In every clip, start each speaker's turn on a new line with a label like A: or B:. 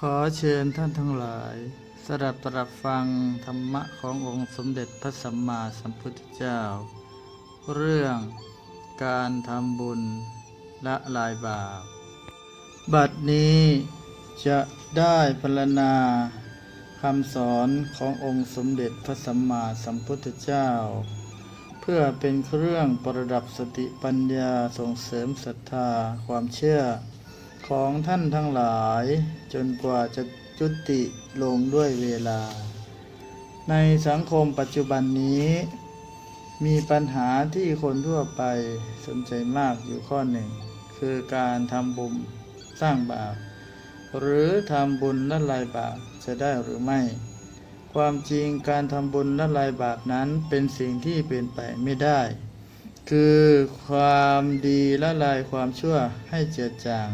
A: ขอเชิญท่านทั้งหลายสดับตรับฟังธรรมะขององค์สมเด็จพระสัมมาสัมพุทธเจ้า เรื่องการทำบุญละลายบาป บัดนี้จะได้พรรณนาคำสอนขององค์สมเด็จพระสัมมาสัมพุทธเจ้า เพื่อเป็นเครื่องประดับสติปัญญาส่งเสริมศรัทธาความเชื่อ ของท่านทั้งหลาย จนกว่าจะจุติลงด้วยเวลา ในสังคมปัจจุบันนี้ มีปัญหาที่คนทั่วไปสนใจมากอยู่ข้อหนึ่ง คือการทำบุญสร้างบาปหรือทำบุญละลายบาปจะได้หรือไม่ ความจริงการทำบุญละลายบาปนั้นเป็นสิ่งที่เป็นไปไม่ได้ คือความดีละลายความชั่วให้เจือจาง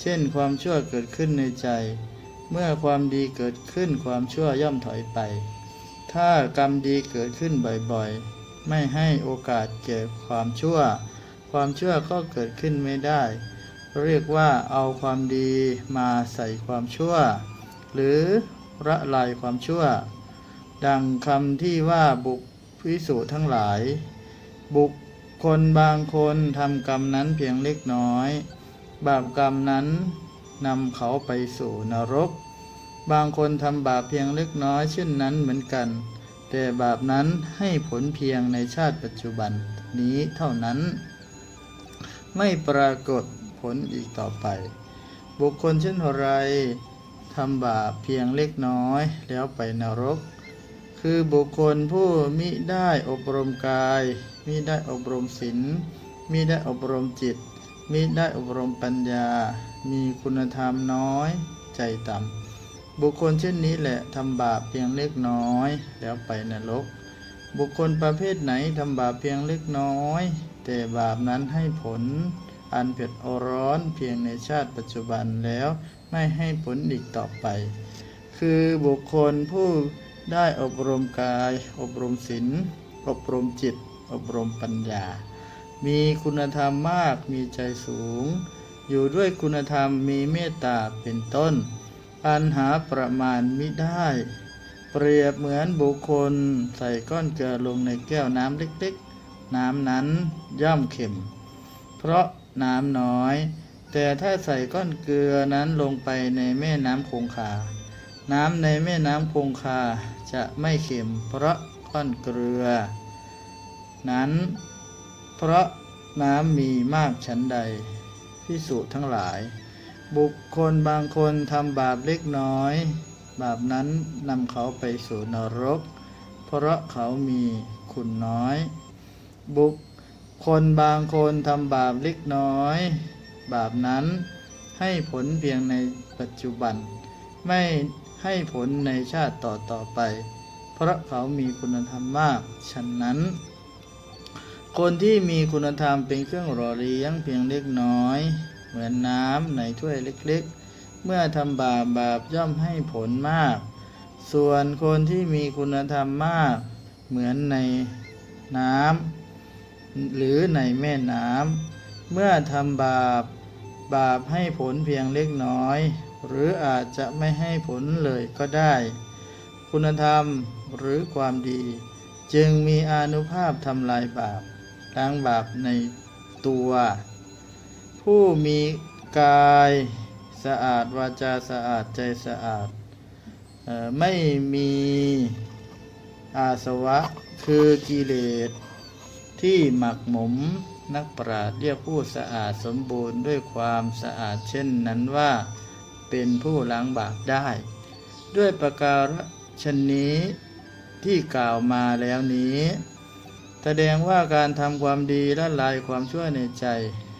A: เช่นความชั่วเกิดขึ้นในใจ เมื่อความดีเกิดขึ้นความชั่วย่อมถอยไป ถ้ากรรมดีเกิดขึ้นบ่อยๆ ไม่ให้โอกาสแก่ความชั่ว ความชั่วก็เกิดขึ้นไม่ได้ เรียกว่าเอาความดีมาใส่ความชั่ว หรือละลายความชั่ว ดังคำที่ว่าบุคพิสูจทั้งหลาย บุคคลบางคนทำกรรมนั้นเพียงเล็กน้อย บาปกรรมนั้นนำเขาไปสู่นรก บางคนทำบาปเพียงเล็กน้อยเช่นนั้นเหมือนกัน แต่บาปนั้นให้ผลเพียงในชาติปัจจุบันนี้เท่านั้น ไม่ปรากฏผลอีกต่อไป บุคคลเช่นไรทำบาปเพียงเล็กน้อยแล้วไปนรก คือบุคคลผู้มิได้อบรมกาย มิได้อบรมศีลมิได้อบรมจิต มิได้อบรมปัญญา มีคุณธรรมน้อย ใจต่ำ บุคคลเช่นนี้แหละทำบาปเพียงเล็กน้อย แล้วไปนรก บุคคลประเภทไหนทำบาปเพียงเล็กน้อย แต่บาปนั้นให้ผล อันเผ็ดร้อนเพียงในชาติปัจจุบันแล้วไม่ให้ผลอีกต่อไป คือบุคคลผู้ได้อบรมกาย อบรมศีล อบรมจิต อบรมปัญญา มีคุณธรรมมากมีใจสูง อยู่ด้วยคุณธรรมมีเมตตาเป็นต้นอันหาประมาณมิได้ เปรียบเหมือนบุคคลใส่ก้อนเกลือลงในแก้วน้ำเล็กๆ น้ำนั้นย่อมเค็ม เพราะน้ำน้อย แต่ถ้าใส่ก้อนเกลือนั้นลงไปในแม่น้ำคงคา น้ำในแม่น้ำคงคาจะไม่เค็ม เพราะก้อนเกลือ นั้น เพราะน้ำมีมากชั้นใดพิสุทั้งหลาย บุคคลบางคนทำบาปเล็กน้อย บาปนั้นนำเขาไปสู่นรก เพราะเขามีคุณน้อย บุคคลบางคนทำบาปเล็กน้อย บาปนั้นให้ผลเพียงในปัจจุบัน ไม่ให้ผลในชาติต่อต่อไป เพราะเขามีคุณธรรมมากฉะนั้น คนที่มีคุณธรรมเป็นเครื่องหล่อเลี้ยงเพียงเล็กน้อย เหมือนน้ำในถ้วยเล็กๆ เมื่อทำบาปบาปย่อมให้ผลมาก ส่วนคนที่มีคุณธรรมมาก เหมือนในน้ำหรือในแม่น้ำเมื่อทำบาปบาปให้ผลเพียงเล็กน้อย หรืออาจจะไม่ให้ผลเลยก็ได้ คุณธรรมหรือความดี จึงมีอนุภาพทำลายบาป ล้างบาปในตัว ผู้มีกายสะอาดวาจาสะอาดใจสะอาดออไม่มีอาสวะคือกิเลสที่หมักหมมนักปราชญ์เรียกผู้สะอาดสมบูรณ์ด้วยความสะอาดเช่นนั้นว่าเป็นผู้ล้างบาปได้ ด้วยประการชนนี้ที่กล่าวมาแล้วนี้ แสดงว่าการทำความดีละลายความชั่วในใจ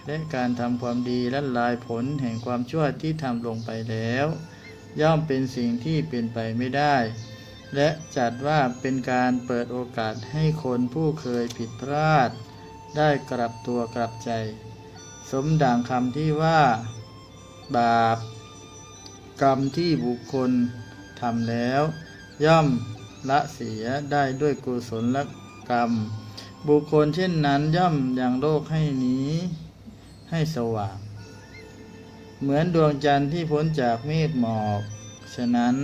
A: และการทำความดีละลายผลแห่งความชั่วที่ทำลงไปแล้ว ย่อมเป็นสิ่งที่เป็นไปไม่ได้ และจัดว่าเป็นการเปิดโอกาสให้คนผู้เคยผิดพลาด ได้กลับตัวกลับใจ สมดังคำที่ว่า บาป กรรมที่บุคคลทำแล้ว ย่อมละเสียได้ด้วยกุศลกรรม บุคคลเช่นนั้นย่อมยังโลกให้หนี้ให้สว่าง เหมือนดวงจันทร์ที่พ้นจากเมฆหมอก ฉะนั้น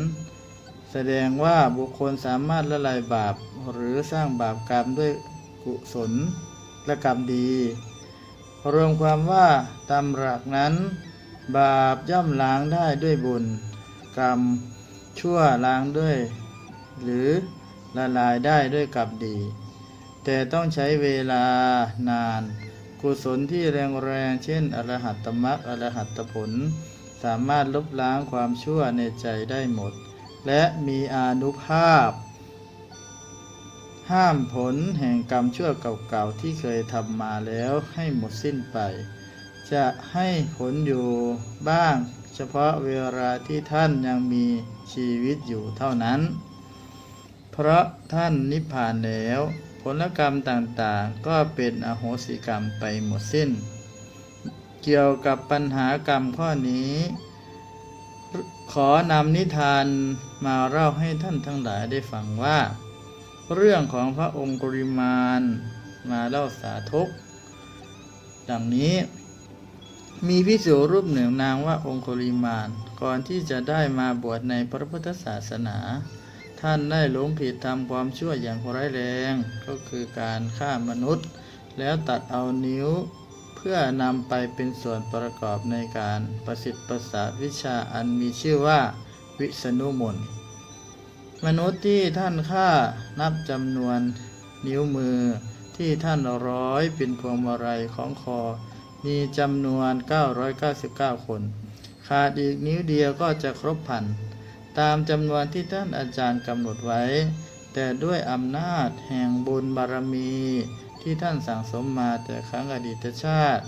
A: แสดงว่าบุคคลสามารถละลายบาปหรือสร้างบาปกรรมด้วยกุศลและกรรมดี รวมความว่าตามหลักนั้น บาปย่อมล้างได้ด้วยบุญ กรรมชั่วล้างด้วย หรือละลายได้ด้วยกรรมดี แต่ต้องใช้เวลานาน กุศลที่แรงๆ เช่น อรหัตตมรรคอรหัตตผล สามารถลบล้างความชั่วในใจได้หมด และมีอานุภาพ ห้ามผลแห่งกรรมชั่วเก่าๆ ที่เคยทำมาแล้วให้หมดสิ้นไป จะให้ผลอยู่บ้าง เฉพาะเวลาที่ท่านยังมีชีวิตอยู่เท่านั้น เพราะท่านนิพพานแล้ว ผลกรรมต่างๆ ก็เป็นอโหสิกรรมไปหมดสิ้น เกี่ยวกับปัญหากรรมข้อนี้ ขอนำนิทานมาเล่าให้ท่านทั้งหลายได้ฟังว่า เรื่องของพระองค์กุริมานมาเล่าสาธกดังนี้ มีพิสูรูปหนึ่งนางว่าองคุริมานก่อนที่จะได้มาบวชในพระพุทธศาสนา ท่านได้หลงผิดทำความชั่วอย่างร้ายแรง ก็คือการฆ่ามนุษย์ แล้วตัดเอานิ้วเพื่อนำไปเป็นส่วนประกอบในการประสิทธิ์ประสาทวิชาอันมีชื่อว่า วิษณุมนมนุษย์ที่ท่านฆ่านับจำนวนนิ้วมือที่ท่านร้อยเป็นพวงมาลัยของคอ มีจำนวน 999 คน ขาดอีกนิ้วเดียวก็จะครบพัน ตามจำนวนที่ท่านอาจารย์กำหนดไว้ แต่ด้วยอำนาจแห่งบุญบารมี ที่ท่านสั่งสมมาแต่ครั้งอดีตชาติ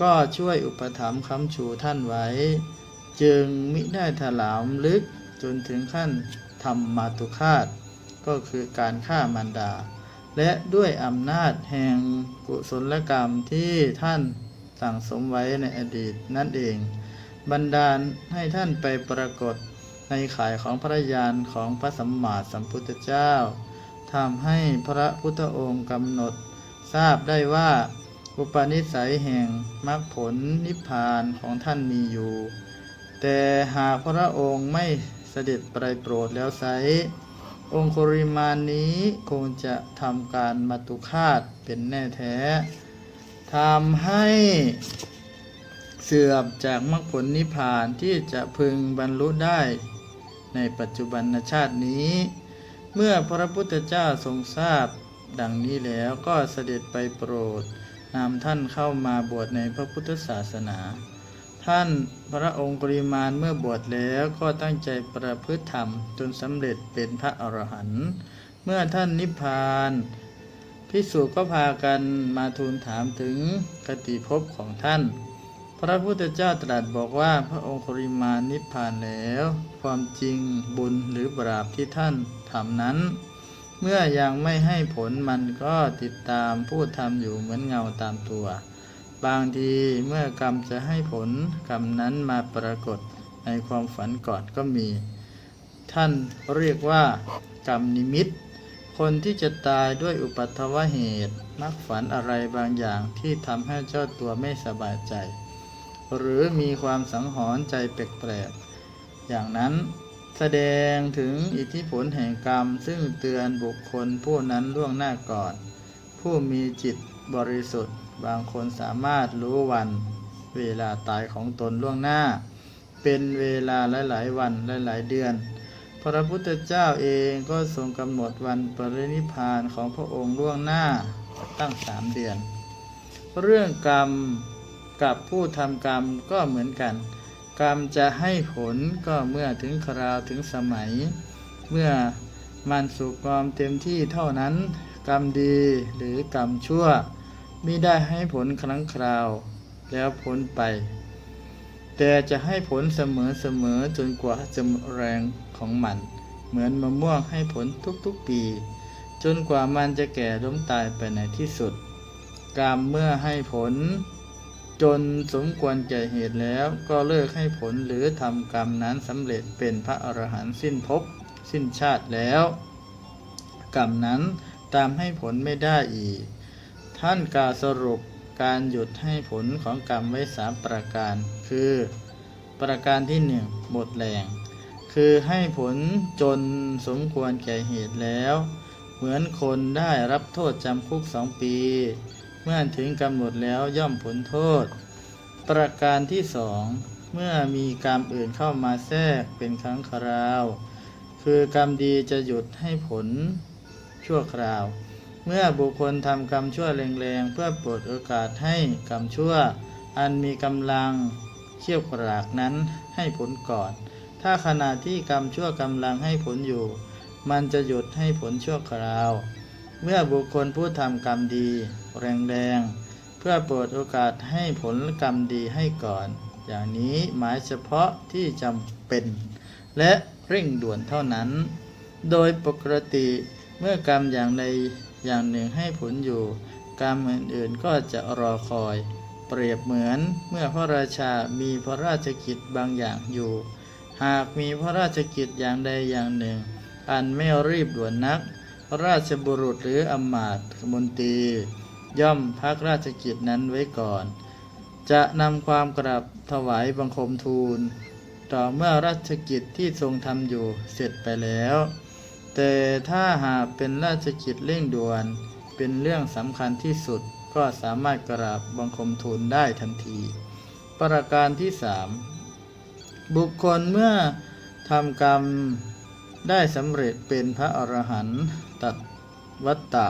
A: ก็ช่วยอุปถัมภ์ค้ำชูท่านไว้ จึงมิได้ถลามลึกจนถึงขั้นทำมาตุคาตก็คือการฆ่ามารดา และด้วยอำนาจแห่งกุศลกรรมที่ท่านสั่งสมไว้ในอดีตนั่นเอง บันดาลให้ท่านไปปรากฏ ในข่ายของพระยานของพระสัมมาสัมพุทธเจ้าทำให้พระพุทธองค์กำหนด ทราบได้ว่า อุปนิสัยแห่งมรรคผลนิพพานของท่านมีอยู่ แต่หากพระองค์ไม่เสด็จไปโปรดแล้วไซองคุริมานนี้คงจะทำการมาตุคาตเป็นแน่แท้ทำให้เสื่อมจากมรรคผลนิพพานที่จะพึงบรรลุได้ ในปัจจุบันชาตินี้ เมื่อพระพุทธเจ้าทรงทราบ ดังนี้แล้วก็เสด็จไปโปรดนำท่านเข้ามาบวชในพระพุทธศาสนา ท่านพระองค์ปริมาณเมื่อบวชแล้วก็ตั้งใจประพฤติธรรมจนสำเร็จเป็นพระอรหันต์เมื่อท่านนิพพานพิสุก็พากันมาทูลถามถึงกติภพของท่าน พระพุทธเจ้าตรัสบอกว่าพระองค์ปริมานิพพานแล้ว ความจริงบุญหรือบาปที่ท่านทำนั้น เมื่อยังไม่ให้ผลมันก็ติดตามผู้ทำอยู่เหมือนเงาตามตัว บางทีเมื่อกรรมจะให้ผลกรรมนั้นมาปรากฏในความฝันก่อนก็มี ท่านเรียกว่ากรรมนิมิต คนที่จะตายด้วยอุปัตวเหตุ มักฝันอะไรบางอย่างที่ทำให้เจ้าตัวไม่สบายใจ หรือมีความสังหรณ์ใจแปลกๆอย่างนั้นแสดงถึงอิทธิพลแห่งกรรมซึ่งเตือนบุคคลผู้นั้นล่วงหน้าก่อน ผู้มีจิตบริสุทธิ์ บางคนสามารถรู้วันเวลาตายของตนล่วงหน้า เป็นเวลาหลายๆวันหลายๆเดือน พระพุทธเจ้าเองก็ทรงกำหนดวันปรินิพพานของพระองค์ล่วงหน้าตั้งสามเดือน เรื่องกรรม กับผู้ทำกรรมก็เหมือนกัน กรรมจะให้ผลก็เมื่อถึงคราวถึงสมัย เมื่อมันสุกงอมเต็มที่เท่านั้น กรรมดีหรือกรรมชั่วมิได้ให้ผลครั้งคราว แล้วพ้นไป แต่จะให้ผลเสมอเสมอจนกว่าจะแรงของมัน เหมือนมะม่วงให้ผลทุกๆปี จนกว่ามันจะแก่ล้มตายไปในที่สุด กรรมเมื่อให้ผล จนสมควรแก่เหตุแล้วก็เลิกให้ผลหรือทำกรรมนั้นสำเร็จเป็นพระอรหันต์สิ้นภพสิ้นชาติแล้ว กรรมนั้นตามให้ผลไม่ได้อีก ท่านกาสรุปการหยุดให้ผลของกรรมไว้สามประการ คือ ประการที่หนึ่งหมดแรงคือให้ผลจนสมควรแก่เหตุแล้ว เหมือนคนได้รับโทษจำคุกสองปี เมื่อถึงกำหนดแล้วย่อมผลโทษ ประการที่สองเมื่อมีกรรมอื่นเข้ามาแทรกเป็นครั้งคราว คือกรรมดีจะหยุดให้ผลชั่วคราว เมื่อบุคคลทำกรรมชั่วแรงๆเพื่อปรดโอกาสให้กรรมชั่ว อันมีกำลังเชี่ยวกรากนั้นให้ผลก่อน ถ้าขณะที่กรรมชั่วกำลังให้ผลอยู่ มันจะหยุดให้ผลชั่วคราว เมื่อบุคคลผู้ทำกรรมดี แรงๆเพื่อโปรดโอกาสให้ผลกรรมดีให้ก่อน อย่างนี้หมายเฉพาะที่จำเป็น และเร่งด่วนเท่านั้น โดยปกติเมื่อกรรมอย่างใดอย่างหนึ่งให้ผลอยู่ กรรมอื่นๆก็จะรอคอย เปรียบเหมือนเมื่อพระราชามีพระราชกิจบางอย่างอยู่ หากมีพระราชกิจอย่างใดอย่างหนึ่ง อันไม่รีบด่วนนัก ราชบุรุษหรืออำมาตย์มนตรี ย่อมพักราชกิจนั้นไว้ก่อน จะนำความกราบถวายบังคมทูล ต่อเมื่อราชกิจที่ทรงทำอยู่เสร็จไปแล้ว แต่ถ้าหากเป็นราชกิจเร่งด่วน เป็นเรื่องสำคัญที่สุดก็สามารถกราบบังคมทูลได้ทันที ประการที่สามบุคคลเมื่อทำกรรมได้สำเร็จเป็นพระอรหันต์ ตวัตตะ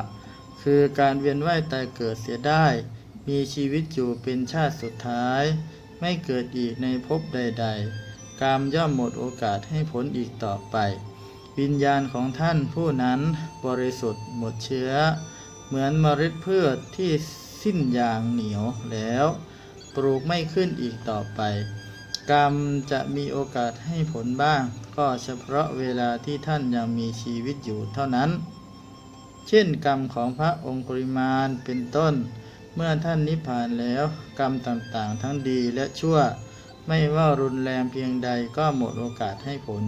A: คือการเวียนว่ายตายเกิดเสียได้ มีชีวิตอยู่เป็นชาติสุดท้าย ไม่เกิดอีกในภพใด ๆกรรมย่อมหมดโอกาสให้ผลอีกต่อไป วิญญาณของท่านผู้นั้นบริสุทธิ์หมดเชื้อ เหมือนเมล็ดพืชที่สิ้นยางเหนียวแล้ว ปลูกไม่ขึ้นอีกต่อไป กรรมจะมีโอกาสให้ผลบ้าง ก็เฉพาะเวลาที่ท่านยังมีชีวิตอยู่เท่านั้น เช่นกรรมของพระองคุริมานเป็นต้น เมื่อท่านนิพพานแล้ว กรรมต่างๆ ทั้งดีและชั่ว ไม่ว่ารุนแรงเพียงใดก็หมดโอกาสให้ผล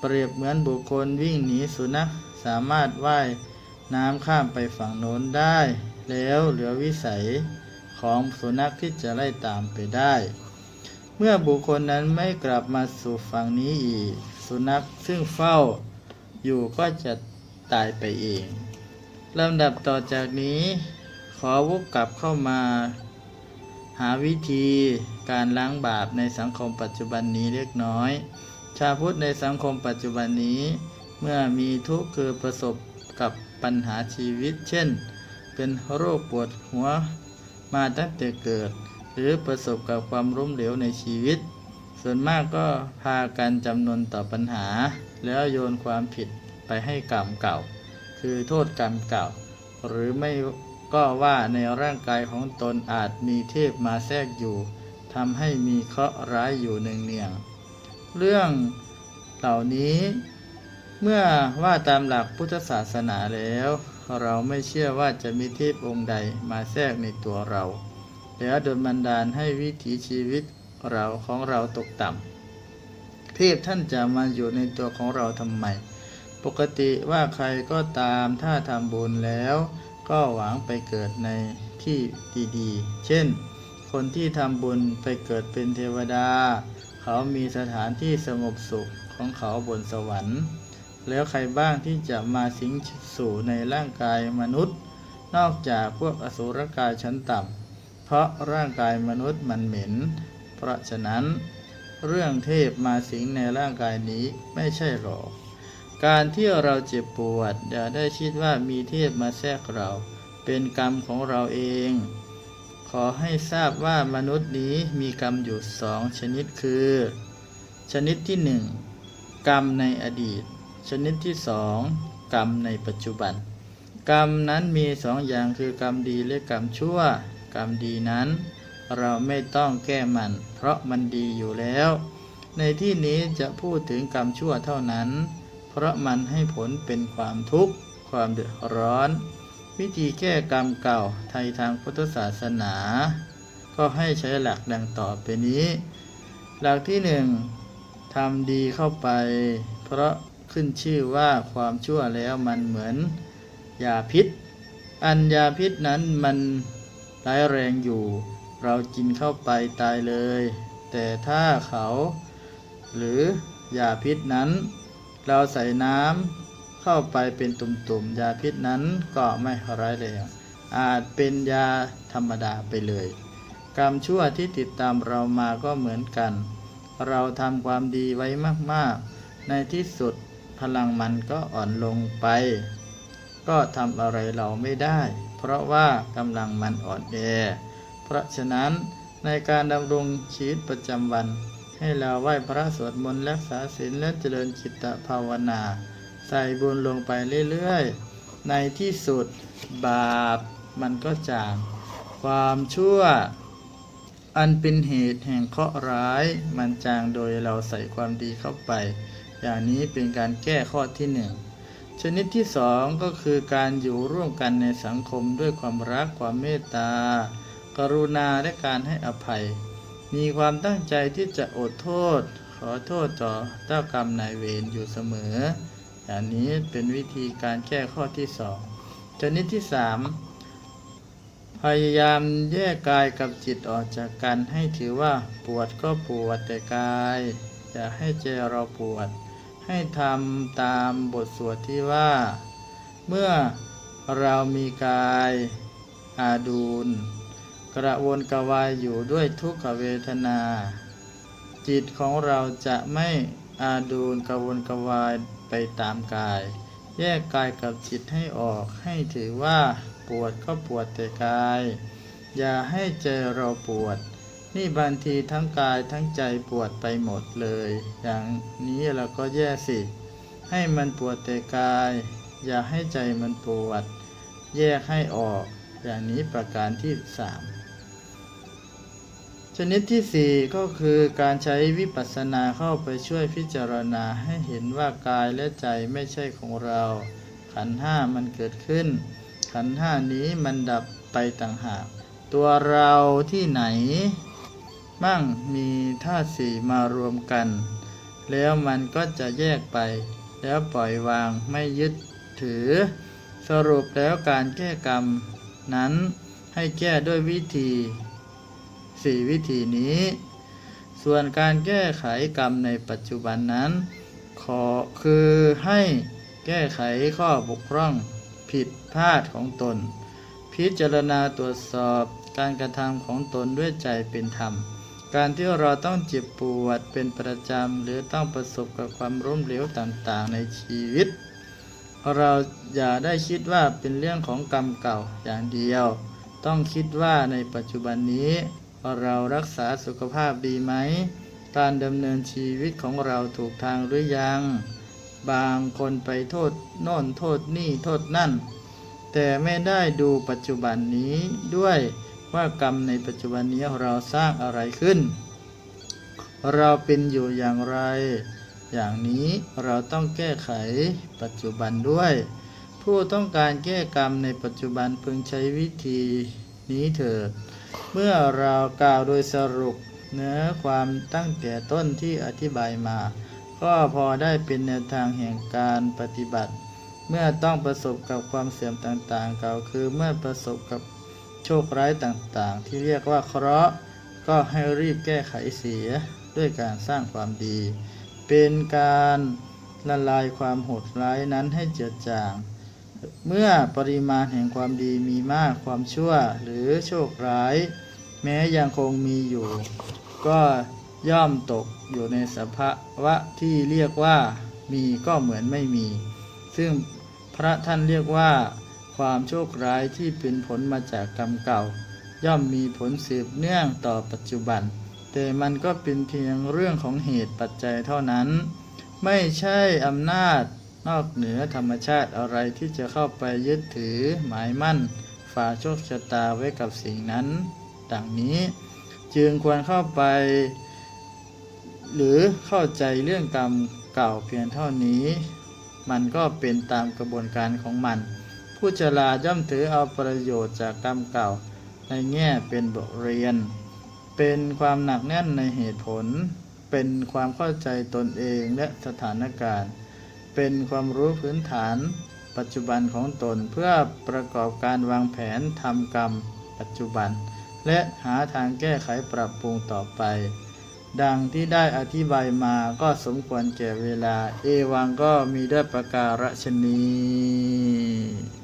A: เปรียบเหมือนบุคคลวิ่งหนีสุนัขสามารถว่ายน้ำข้ามไปฝั่งโน้นได้ แล้วเหลือวิสัยของสุนัขที่จะไล่ตามไปได้ เมื่อบุคคลนั้นไม่กลับมาสู่ฝั่งนี้อีก สุนัขซึ่งเฝ้าอยู่ก็จะตายไปเอง ลำดับต่อจากนี้ ขอวกกลับเข้ามา หาวิธีการล้างบาปในสังคมปัจจุบันนี้เล็กน้อย ชาวพุทธในสังคมปัจจุบันนี้ เมื่อมีทุกข์คือประสบกับปัญหาชีวิต เช่น เป็นโรคปวดหัวมาตั้งแต่เกิด หรือประสบกับความล้มเหลวในชีวิต ส่วนมากก็พากันจำนวนต่อปัญหา แล้วโยนความผิดไปให้กรรมเก่า คือโทษกรรมเก่า หรือไม่ก็ว่าในร่างกายของตนอาจมีเทพมาแทรกอยู่ทำให้มีเคราะห์ร้ายอยู่เนืองๆเรื่องเหล่านี้เมื่อว่าตามหลักพุทธศาสนาแล้ว เราไม่เชื่อว่าจะมีเทพองค์ใดมาแทรกในตัวเรา แล้วโดนบันดาลให้วิถีชีวิตเราของเราตกต่ำเทพท่านจะมาอยู่ในตัวของเราทำไม ปกติว่าใครก็ตามถ้าทำบุญแล้ว ก็หวังไปเกิดในที่ดีๆ เช่น คนที่ทำบุญไปเกิดเป็นเทวดา เขามีสถานที่สงบสุขของเขาบนสวรรค์ แล้วใครบ้างที่จะมาสิงสู่ในร่างกายมนุษย์ นอกจากพวกอสุรกายชั้นต่ำเพราะร่างกายมนุษย์มันเหม็น เพราะฉะนั้น เรื่องเทพมาสิงในร่างกายนี้ไม่ใช่หรอก การที่เราเจ็บปวด อย่าได้คิดว่ามีเทพมาแทรกเรา เป็นกรรมของเราเอง ขอให้ทราบว่ามนุษย์นี้มีกรรมอยู่สองชนิดคือ ชนิดที่หนึ่งกรรมในอดีต ชนิดที่สองกรรมในปัจจุบัน กรรมนั้นมีสองอย่างคือกรรมดีและกรรมชั่ว กรรมดีนั้น เราไม่ต้องแก้มัน เพราะมันดีอยู่แล้ว ในที่นี้จะพูดถึงกรรมชั่วเท่านั้น เพราะมันให้ผลเป็นความทุกข์ ความเดือดร้อน วิธีแก้กรรมเก่าไทยทางพุทธศาสนา ก็ให้ใช้หลักดังต่อไปนี้ หลักที่หนึ่งทำดีเข้าไป เพราะขึ้นชื่อว่าความชั่วแล้วมันเหมือนยาพิษ อันยาพิษนั้นมันร้ายแรงอยู่ เรากินเข้าไปตายเลย แต่ถ้าเขา หรือยาพิษนั้น เราใส่น้ำเข้าไปเป็นตุ่มๆ ยาพิษนั้นก็ไม่ร้ายแรงอาจเป็นยาธรรมดาไปเลย กรรมชั่วที่ติดตามเรามาก็เหมือนกัน เราทำความดีไว้มากๆ ในที่สุดพลังมันก็อ่อนลงไป ก็ทำอะไรเราไม่ได้ เพราะว่ากำลังมันอ่อนแอ เพราะฉะนั้นในการดำรงชีวิตประจำวัน ให้เราไหว้พระสวดมนต์รักษาศีลและเจริญจิตภาวนา ใส่บุญลงไปเรื่อยๆ ในที่สุดบาปมันก็จางความชั่ว อันเป็นเหตุแห่งเคราะห์ร้าย มันจางโดยเราใส่ความดีเข้าไป อย่างนี้เป็นการแก้ข้อที่หนึ่งชนิดที่สองก็คือการอยู่ร่วมกันในสังคมด้วยความรักความเมตตา กรุณาและการให้อภัย มีความตั้งใจที่จะอดโทษ ขอโทษต่อเจ้ากรรมนายเวรอยู่เสมอ อย่างนี้เป็นวิธีการแก้ข้อที่สองชนิดที่สามพยายามแยกกายกับจิตออกจากกันให้ถือว่าปวดก็ปวดแต่กาย อย่าให้ใจเราปวด ให้ทำตามบทสวดที่ว่า เมื่อเรามีกายอาดูล กระวนกระวายอยู่ด้วยทุกขเวทนา จิตของเราจะไม่อาดูลกระวนกระวายไปตามกาย แยกกายกับจิตให้ออกให้ถือว่าปวดก็ปวดแต่กาย อย่าให้ใจเราปวด นี่บางทีทั้งกายทั้งใจปวดไปหมดเลย อย่างนี้เราก็แย่สิ ให้มันปวดแต่กาย อย่าให้ใจมันปวด แยกให้ออก อย่างนี้ประการที่สาม ชนิดที่สี่ก็คือการใช้วิปัสสนาเข้าไปช่วยพิจารณาให้เห็นว่ากายและใจไม่ใช่ของเรา ขันห้ามันเกิดขึ้น ขันห้านี้มันดับไปต่างหาก ตัวเราที่ไหน มั่งมีธาตุสี่มารวมกัน แล้วมันก็จะแยกไป แล้วปล่อยวางไม่ยึดถือ สรุปแล้วการแก้กรรมนั้นให้แก้ด้วยวิธี สี่วิธีนี้ ส่วนการแก้ไขกรรมในปัจจุบันนั้น ขอคือให้แก้ไขข้อบกพร่องผิดพลาดของตน พิจารณาตรวจสอบการกระทำของตนด้วยใจเป็นธรรม การที่เราต้องเจ็บปวดเป็นประจำ หรือต้องประสบกับความล้มเหลวต่างๆในชีวิต เราอย่าได้คิดว่าเป็นเรื่องของกรรมเก่าอย่างเดียว ต้องคิดว่าในปัจจุบันนี้ เรารักษาสุขภาพดีไหม การดำเนินชีวิตของเราถูกทางหรือยัง บางคนไปโทษโน่นโทษนี่โทษนั่น แต่ไม่ได้ดูปัจจุบันนี้ด้วยว่ากรรมในปัจจุบันนี้เราสร้างอะไรขึ้น เราเป็นอยู่อย่างไร อย่างนี้เราต้องแก้ไขปัจจุบันด้วย ผู้ต้องการแก้กรรมในปัจจุบันพึงใช้วิธีนี้เถิด เมื่อเรากล่าวโดยสรุปเนื้อความตั้งแต่ต้นที่อธิบายมา ก็พอได้เป็นแนวทางแห่งการปฏิบัติ เมื่อต้องประสบกับความเสื่อมต่างๆกล่าวคือเมื่อประสบกับโชคร้ายต่างๆ ที่เรียกว่าเคราะห์ก็ให้รีบแก้ไขเสียด้วยการสร้างความดี เป็นการละลายความโหดร้ายนั้นให้เจือจาง เมื่อปริมาณแห่งความดีมีมากความชั่วหรือโชคร้าย แม้ยังคงมีอยู่ ก็ย่อมตกอยู่ในสภาวะที่เรียกว่ามีก็เหมือนไม่มี ซึ่งพระท่านเรียกว่า ความโชคร้ายที่เป็นผลมาจากกรรมเก่า ย่อมมีผลสืบเนื่องต่อปัจจุบัน แต่มันก็เป็นเพียงเรื่องของเหตุปัจจัยเท่านั้น ไม่ใช่อำนาจ นอกเหนือธรรมชาติอะไรที่จะเข้าไปยึดถือหมายมั่นฝากโชคชะตาไว้กับสิ่งนั้น ดังนี้จึงควรเข้าไป หรือเข้าใจเรื่องกรรมเก่าเพียงเท่านี้ มันก็เป็นตามกระบวนการของมัน ผู้ฉลาย่อมถือเอาประโยชน์จากกรรมเก่า ในแง่เป็นบทเรียน เป็นความหนักแน่นในเหตุผล เป็นความเข้าใจตนเองและสถานการณ์ เป็นความรู้พื้นฐาน ปัจจุบันของตนเพื่อประกอบการวางแผนทำกรรม ปัจจุบัน และหาทางแก้ไขปรับปรุงต่อไป ดังที่ได้อธิบายมาก็สมควรแก่เวลา เอวังก็มีด้วยประการฉนี้